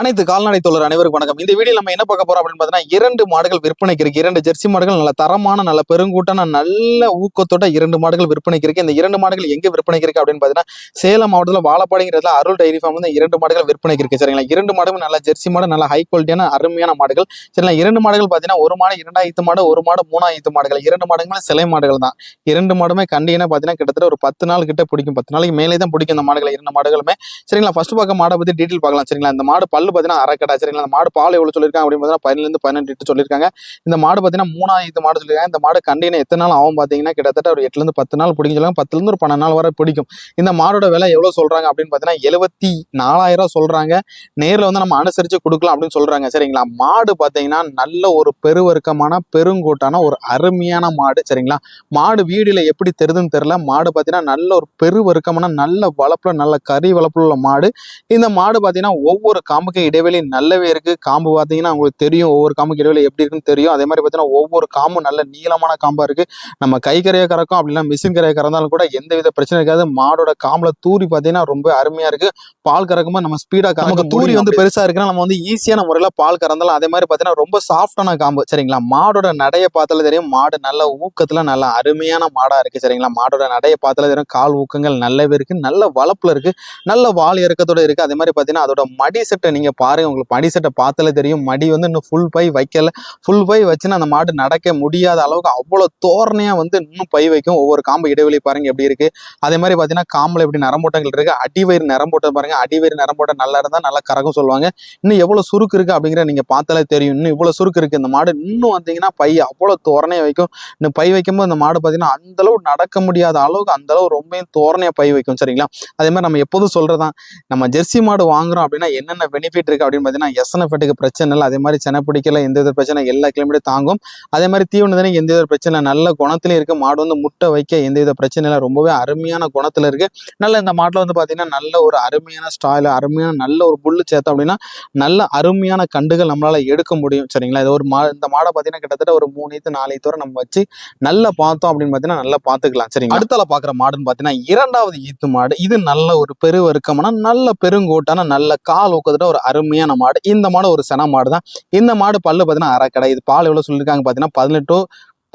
அனைத்து கால்நடை தொழில் அனைவருக்கும் வணக்கம். இந்த வீடியோ நம்ம என்ன பார்க்க போறோம் அப்படின்னு பார்த்தீங்கன்னா இரண்டு மாடுகள் விற்பனைக்கு இருக்கு. இரண்டு ஜெர்சி மாடுகள் நல்ல தரமான நல்ல பெருங்கூட்டான நல்ல ஊக்கத்தோட இரண்டு மாடுகள் விற்பனைக்கு இருக்கு. இந்த இரண்டு மாடுகள் எங்க விற்பனைக்கு இருக்கு அப்படின்னு பார்த்தீங்கன்னா சேலம் மாவட்டத்தில் வாழப்பாடிங்கிறதுல அருள் டைரி ஃபார்ம் வந்து இரண்டு மாடுகள் விற்பனைக்கு இருக்கு. சரிங்களா? இரண்டு மாடுகள் நல்ல ஜெர்சி மாடு நல்ல ஹை குவாலிட்டியான அருமையான மாடுகள். சரிங்களா? இரண்டு மாடுகள் பார்த்தீங்கன்னா ஒரு மாடு இரண்டாயிரத்து மாடு ஒரு மாடு மூணாயிரத்து மாடுகள். இரண்டு மாடுகளுமே சிலை மாடுகள் தான். இரண்டு மாடுமே கண்டினா பார்த்தீங்கன்னா கிட்டத்தட்ட ஒரு பத்து நாள் கிட்ட பிடிக்கும். பத்து நாளைக்கு மேலே தான் பிடிக்கும் இந்த மாடுகள் இரண்டு மாடுகளுமே. சரிங்களா? ஃபர்ஸ்ட் பார்க்க மாடை பத்தி டீட்டெயில் பார்க்கலாம். சரிங்களா? இந்த மாடு பல்லு பார்த்தீங்கன்னா அரைக்கடா சரிங்களா இந்த மாடு பால் எவ்வளவு சொல்லியிருக்காங்க அப்படின்னு பார்த்தீங்கன்னா பதினேழுலேருந்து பதினெட்டு லிட்டர் சொல்லியிருக்காங்க. இந்த மாடு பார்த்தீங்கன்னா மூணாயிரத்து மாடு சொல்லியிருக்காங்க. இந்த மாடு கண்டினியூ எத்தனை நாள் ஆகும் பார்த்தீங்கன்னா கிட்டத்தட்ட ஒரு எட்டுலேருந்து பத்து நாள் பிடிக்கும் சொல்லுவாங்க. பத்துலேருந்து ஒரு பன்னெண்டு நாள் வரை பிடிக்கும். இந்த மாடோட விலை எவ்வளோ சொல்றாங்க அப்படின்னு பார்த்தீங்கன்னா எழுபத்தி நாலாயிரம் சொல்றாங்க. நேரில் வந்து நம்ம அனுசரிச்சு கொடுக்கலாம் அப்படின்னு சொல்றாங்க. சரிங்களா? மாடு பார்த்தீங்கன்னா நல்ல ஒரு பெருவர்க்கமான பெருங்கூட்டான ஒரு அருமையான மாடு. சரிங்களா? மாடு வீடியில் எப்படி தெரியுதுன்னு தெரியல. மாடு பார்த்தீங்கன்னா நல்ல ஒரு பெருவர்க்கமான நல்ல வளப்பில் நல்ல கறி வளப்பில் உள்ள மாடு. இந்த மாடு பார்த்தீங்கன்னா ஒவ்வொரு காம்புக்கும் இடைவெளி நல்லாவே இருக்கு. காம்பு பார்த்தீங்கன்னா உங்களுக்கு தெரியும் ஒவ்வொரு காம்புக்கு இடைவெளி எப்படி இருக்குன்னு தெரியும். அதே மாதிரி பார்த்தீங்கன்னா ஒவ்வொரு காம்பும் நல்ல நீளமான காம்பா இருக்கு. நம்ம கை கரையை கறக்கும் அப்படின்னா மிஷின் கரையை கறந்தாலும் கூட எந்த வித பிரச்சனை இருக்காது. மாடோட காம்புல தூரி பார்த்தீங்கன்னா ரொம்ப அருமையா இருக்கு. பால் கறக்கும்போது நம்ம ஸ்பீடா கறக்க தூரி வந்து பெருசா இருக்குன்னா நம்ம வந்து ஈஸியான முறையில பால் கறந்தாலும் அதே மாதிரி பார்த்தீங்கன்னா ரொம்ப சாஃப்டான காம்பு. சரிங்களா? மாடோட நடைய பார்த்தாலே தெரியும். மாடு நல்ல ஊக்கத்துல நல்ல அருமையான மாடா இருக்கு. சரிங்களா? மாடோட நடைய பார்த்தாலே தெரியும். கால் ஊக்கங்கள் நல்லாவே இருக்கு. நல்ல வளப்புல இருக்கு. நல்ல வால் இறக்கத்தோட இருக்கு. அதே மாதிரி பார்த்தீங்கன்னா அதோட மடி செட்டை நீங்கள் பாருங்க உங்களுக்கு மடி சட்டை பார்த்தாலே தெரியும். மடி வந்து இன்னும் ஃபுல் பை வைக்கல. ஃபுல் பை வச்சுன்னா அந்த மாடு நடக்க முடியாத அளவுக்கு அவ்வளோ தோரணையா வந்து இன்னும் பை வைக்கும். ஒவ்வொரு காம்பு இடைவெளி பாருங்க எப்படி இருக்கு. அதே மாதிரி பார்த்தீங்கன்னா காம்பில் எப்படி நரம்போட்டங்கள் இருக்கு. அடிவயிறு நரம்போட்டம் பாருங்க. அடிவயிறு நரம்போட்டம் நல்லா இருந்தால் நல்லா கறக்கும் சொல்லுவாங்க. இன்னும் எவ்வளவு சுருக்கு இருக்கு அப்படிங்கிற நீங்க பார்த்தாலே தெரியும். இன்னும் இவ்வளவு சுருக்கு இருக்கு. இந்த மாடு இன்னும் வந்தீங்கன்னா பை அவ்வளவு தோரணையாக வைக்கும். இன்னும் பை வைக்கும்போது இந்த மாடு பார்த்தீங்கன்னா அந்த அளவு நடக்க முடியாத அளவுக்கு அந்த அளவு தோரணையாக தோரணையா பை வைக்கும். சரிங்களா? அதே மாதிரி நம்ம எப்போதும் சொல்கிறதான் நம்ம ஜெர்சி மாடு வாங்குறோம் அப்படின்னா என்னென்ன பெனிஃபிட் இருக்கு அப்படின்னு பார்த்தீங்கன்னா எஸ்என்எஃப்ட்டுக்கு பிரச்சனை இல்லை. அதே மாதிரி சென பிடிக்கல எந்த வித பிரச்சனை எல்லா கிலோமீட்டர் தாங்கும். அதே மாதிரி தீவனத்தினை எந்த வித பிரச்சனை நல்ல குணத்திலே இருக்கு. மாடு வந்து முட்டை வைக்க எந்த வித பிரச்சனை இல்லை. ரொம்பவே அருமையான குணத்துல இருக்கு. நல்ல இந்த மாட்டில் வந்து பார்த்தீங்கன்னா நல்ல ஒரு அருமையான ஸ்டாயில் அருமையான நல்ல ஒரு புல்லு சேர்த்தோம் அப்படின்னா நல்ல அருமையான கண்டுகள் நம்மளால எடுக்க முடியும். சரிங்களா? இது ஒரு மா இந்த மாடை பார்த்தீங்கன்னா கிட்டத்தட்ட ஒரு மூணு ஈத்து நாலு ஈத்து வரை நம்ம வச்சு நல்லா பார்த்தோம் அப்படின்னு பார்த்தீங்கன்னா நல்லா பார்த்துக்கலாம். சரிங்களா? அடுத்தால பார்க்குற மாடுன்னு பார்த்தீங்கன்னா இரண்டாவது ஈத்து மாடு. இது நல்ல ஒரு பெருவருக்கமான நல்ல பெருங்கோட்டான நல்ல கால் ஊக்கத்தோட ஒரு அருமையான மாடு. இந்த மாடு ஒரு சென மாடு தான் இந்த மாடு பல்லு பார்த்தீங்கன்னா அரைக்கடை. இது பால் எவ்வளோ சொல்லியிருக்காங்க பார்த்தீங்கன்னா பதினெட்டு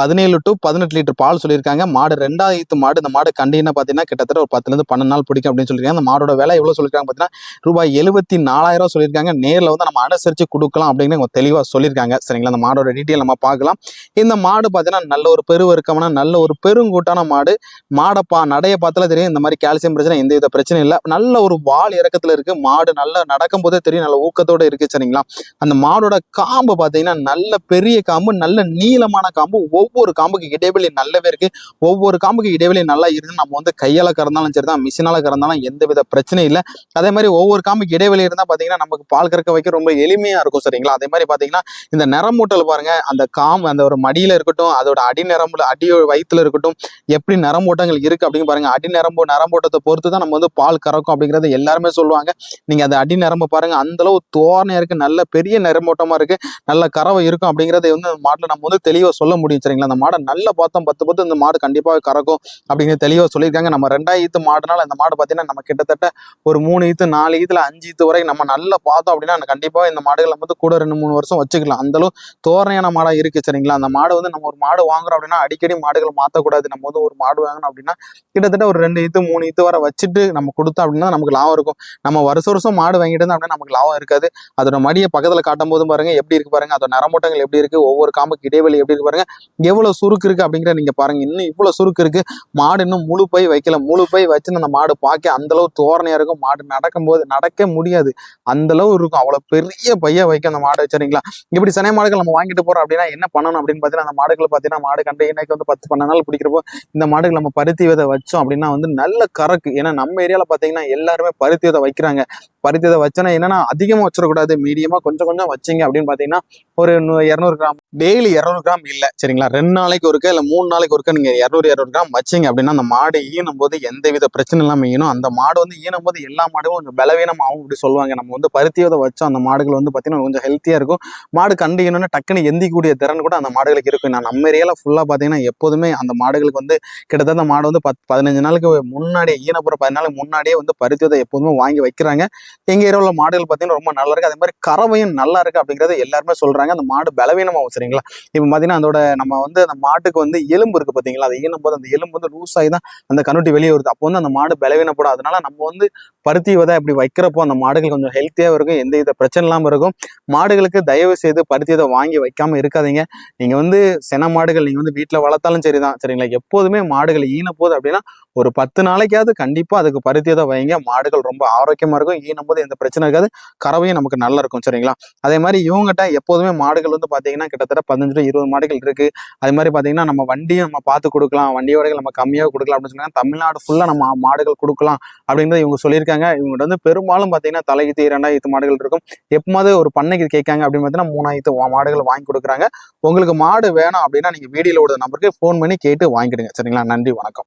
பதினேழு டு பதினெட்டு லிட்டர் பால் சொல்லியிருக்காங்க. மாடு ரெண்டாயிரத்து மாடு. இந்த மாடு கண்டினா பார்த்தீங்கன்னா கிட்டத்தட்ட ஒரு பத்துலேருந்து பன்னெண்டு நாள் பிடிக்கும் அப்படின்னு சொல்லியிருக்காங்க. அந்த மாடோட விலை எவ்வளோ சொல்லியிருக்காங்க பார்த்தீங்கன்னா ரூபாய் எழுபத்தி நாலாயிரம் சொல்லியிருக்காங்க. நேரில் வந்து நம்ம அனுசரித்து கொடுக்கலாம் அப்படின்னு அவங்க தெளிவாக சொல்லியிருக்காங்க. சரிங்களா? அந்த மாடோட டீட்டெயில் நம்ம பார்க்கலாம். இந்த மாடு பார்த்தீங்கன்னா நல்ல ஒரு பெருவருக்கமான நல்ல ஒரு பெருங்கூட்டான மாடு. மாடப்பா நடைய பார்த்தாலே தெரியும். இந்த மாதிரி கால்சியம் பிரச்சனை எந்த வித பிரச்சனையும் இல்லை. நல்ல ஒரு வால் இறக்கத்தில் இருக்குது மாடு நல்லா நடக்கும் போதே தெரியும். நல்ல ஊக்கத்தோட இருக்குது சரிங்களா? அந்த மாடோட காம்பு பார்த்தீங்கன்னா நல்ல பெரிய காம்பு நல்ல நீளமான காம்பு. ஒவ்வொரு காம்புக்கு இடைவெளி நல்லாவே இருக்கு. ஒவ்வொரு காம்புக்கு இடைவெளி நல்லா இருக்கு நம்ம வந்து கையால கறந்தாலும் சரி தான் மிஷினால கறந்தாலும் எந்த வித பிரச்சனையும் இல்லை. அதே மாதிரி ஒவ்வொரு காம்புக்கு இடைவெளி இருந்தால் பார்த்தீங்கன்னா நமக்கு பால் கறக்க வைக்க ரொம்ப எளிமையா இருக்கும் சரிங்களா? அதே மாதிரி பார்த்தீங்கன்னா இந்த நிறமூட்டல் பாருங்க அந்த காம்பு அந்த ஒரு மடியில இருக்கட்டும் அதோட அடி நிரம்புல அடி வயிற்றுல இருக்கட்டும் எப்படி நரம்போட்டங்கள் இருக்கு அப்படின்னு பாருங்க. அடி நரம்பு நரம்போட்டத்தை பொறுத்து தான் நம்ம வந்து பால் கறக்கும் அப்படிங்கறத எல்லாருமே சொல்லுவாங்க. நீங்க அந்த அடி நரம்பு பாருங்க அந்த அளவு தோரணையா இருக்கு நல்ல பெரிய நரம்போட்டமா இருக்கு நல்ல கறவை இருக்கும் அப்படிங்கறத வந்து அந்த மாட்டுல நம்ம வந்து தெளிவா சொல்ல முடியும் சரிங்களா அந்த மாடை நல்லா பார்த்தோம். பத்து பத்து இந்த மாடு கண்டிப்பாக கறக்கும் அப்படின்னு தெளிவா சொல்லியிருக்காங்க. நம்ம ரெண்டாயிரத்து மாடுனால இந்த மாடு பார்த்தீங்கன்னா நம்ம கிட்டத்தட்ட ஒரு மூணு ஈத்து நாலு ஈத்துல அஞ்சு ஈத்து வரை நம்ம நல்லா பார்த்தோம் அப்படின்னா கண்டிப்பாக இந்த மாடுகளை வந்து கூட ரெண்டு மூணு வருஷம் வச்சுக்கலாம். அந்தளவு தோரணையான மாடா இருக்கு சரிங்களா? அந்த மாடு வந்து நம்ம ஒரு மாடு வாங்குறோம் அப்படின்னா அடிக்கடி மாடுகள் மாற்றக்கூடாது நம்ம வந்து ஒரு மாடு வாங்கணும் அப்படின்னா கிட்டத்தட்ட ஒரு ரெண்டு ஈத்து மூணு ஈத்து வரை வச்சுட்டு நம்ம கொடுத்தோம் அப்படின்னா நமக்கு லாபம் இருக்கும். நம்ம வருஷம் வருஷம் மாடு வாங்கிட்டு இருந்தால் அப்படின்னா நமக்கு லாபம் இருக்காது. அதோட மடியை பக்கத்துல காட்டும் போதும் பாருங்க எப்படி இருக்கு பாருங்க. அதோட நரமூட்டங்கள் எப்படி இருக்கு? ஒவ்வொரு காம்புக்கு இடைவெளி எப்படி இருக்கு பாருங்க? எவ்வளவு சுருக்கு இருக்கு அப்படிங்கிற நீங்க பாருங்க. இன்னும் இவ்வளவு சுருக்கு இருக்கு. மாடு இன்னும் முழு பை வைக்கல. முழு பை வச்சு அந்த மாடு பார்க்க அந்தளவு தோரணையாக தோரணையா இருக்கும். மாடு நடக்கும்போது நடக்க முடியாது. அந்த அளவு இருக்கும். அவ்வளவு பெரிய பைய வைக்கும் அந்த மாடு சரிங்களா இப்படி சனை மாடுகள் நம்ம வாங்கிட்டு போறோம் அப்படின்னா என்ன பண்ணணும் அப்படின்னு பார்த்தீங்கன்னா அந்த மாடுகள் பார்த்தீங்கன்னா மாடு கண்டு இன்னைக்கு வந்து பத்து பன்னெண்டு நாள் பிடிக்கிறப்போ இந்த மாடுகள் நம்ம பருத்தி விதை வச்சோம் அப்படின்னா வந்து நல்ல கறக்கு. ஏன்னா நம்ம ஏரியாவில் பார்த்தீங்கன்னா எல்லாருமே பருத்தி விதை வைக்கிறாங்க. பருத்தி இதை வச்சோன்னா என்னன்னா அதிகமா வச்சிடக்கூடாது மீடியமா கொஞ்சம் கொஞ்சம் வச்சீங்க அப்படின்னு பார்த்தீங்கன்னா ஒரு இரநூறு கிராம் டெய்லி இரநூறு கிராம் இல்லை சரிங்களா? ரெண்டு நாளைக்கு ஒருக்க இல்லை மூணு நாளைக்கு ஒருக்க நீங்க இரநூறு இரநூறு கிராம் வச்சீங்க அப்படின்னா அந்த மாடு ஈனும் போது எந்த வித பிரச்சனை இல்லாமல் ஈனும் அந்த மாடு வந்து ஈனும் போது எல்லா மாடும் கொஞ்சம் பலவீனமாகவும் அப்படி சொல்லுவாங்க. நம்ம வந்து பருத்தி விதை வச்சோம் அந்த மாடுகள் வந்து பார்த்தீங்கன்னா கொஞ்சம் ஹெல்த்தியாக இருக்கும். மாடு கண்டு ஈனோன்னா டக்குன்னு எந்திக்கக்கூடிய திறன் கூட அந்த மாடுகளுக்கு இருக்கும். நான் நம்ம ஏரியாவில் ஃபுல்லாக பார்த்தீங்கன்னா எப்போதுமே அந்த மாடுகளுக்கு வந்து கிட்டத்தட்ட மாடு வந்து பத் பதினஞ்சு நாளுக்கு முன்னாடியே ஈனப்புற பதினாலு முன்னாடியே வந்து பருத்தி விதை எப்போதுமே வாங்கி வைக்கிறாங்க. எங்கள் ஏரியாவில் மாடுகள் பார்த்தீங்கன்னா ரொம்ப நல்லா இருக்குது அதே மாதிரி கறவையும் நல்லா இருக்கு அப்படிங்கிறத எல்லாருமே சொல்கிறாங்க அந்த மாடு பலவீனமாகும் சரிங்களா இப்போ பார்த்தீங்கன்னா அதோட நம்ம வந்து அந்த மாட்டுக்கு வந்து எலும்பு இருக்குது பார்த்தீங்களா அது ஈனும் போது அந்த எலும்பு வந்து லூஸ் ஆகி தான் அந்த கண்ணுட்டி வெளியே வருது. அப்போ வந்து அந்த மாடு பலவீனப்படும். அதனால நம்ம வந்து பருத்தி விதை இப்படி வைக்கிறப்போ அந்த மாடுகள் கொஞ்சம் ஹெல்த்தியாக இருக்கும். எந்த வித பிரச்சனை இல்லாமல் இருக்கும். மாடுகளுக்கு தயவு செய்து பருத்தி விதை வாங்கி வைக்காமல் இருக்காதீங்க. நீங்கள் வந்து சென மாடுகள் நீங்கள் வந்து வீட்டில் வளர்த்தாலும் சரிதான். சரிங்களா? எப்போதுமே மாடுகள் ஈன போகுது அப்படின்னா ஒரு பத்து நாளைக்காவது கண்டிப்பாக அதுக்கு பருத்தி விதை வைங்க. மாடுகள் ரொம்ப ஆரோக்கியமாக இருக்கும். ஈனும் போது எந்த பிரச்சனை இருக்காது. கறவையும் நமக்கு நல்லா இருக்கும். சரிங்களா? அதே மாதிரி இவங்ககிட்ட எப்போதுமே மாடுகள் வந்து பார்த்தீங்கன்னா கிட்டத்தட்ட பதினஞ்சு டு இருபது மாடுகள் இருக்குது அதே மாதிரி பார்த்தீங்கன்னா நம்ம வண்டியும் நம்ம பார்த்து கொடுக்கலாம். வண்டியோட நம்ம கம்மியாக கொடுக்கலாம் அப்படின்னு சொன்னாங்க. தமிழ்நாடு ஃபுல்லாக நம்ம மாடுகள் கொடுக்கலாம் அப்படின்றத இவங்க சொல்லியிருக்காங்க. இவங்ககிட்ட வந்து பெரும்பாலும் பார்த்தீங்கன்னா தலைகித்து இரண்டாயிரத்து மாடுகள் இருக்கும். எப்போது ஒரு பண்ணைக்கு கேட்காங்க அப்படின்னு பார்த்தீங்கன்னா மூணாயிரத்து மாடுகள் வாங்கி கொடுக்குறாங்க. உங்களுக்கு மாடு வேணும் அப்படின்னா நீங்கள் வீடியோல விடுற நம்பருக்கு ஃபோன் பண்ணி கேட்டு வாங்கிடுங்க. சரிங்களா? நன்றி வணக்கம்.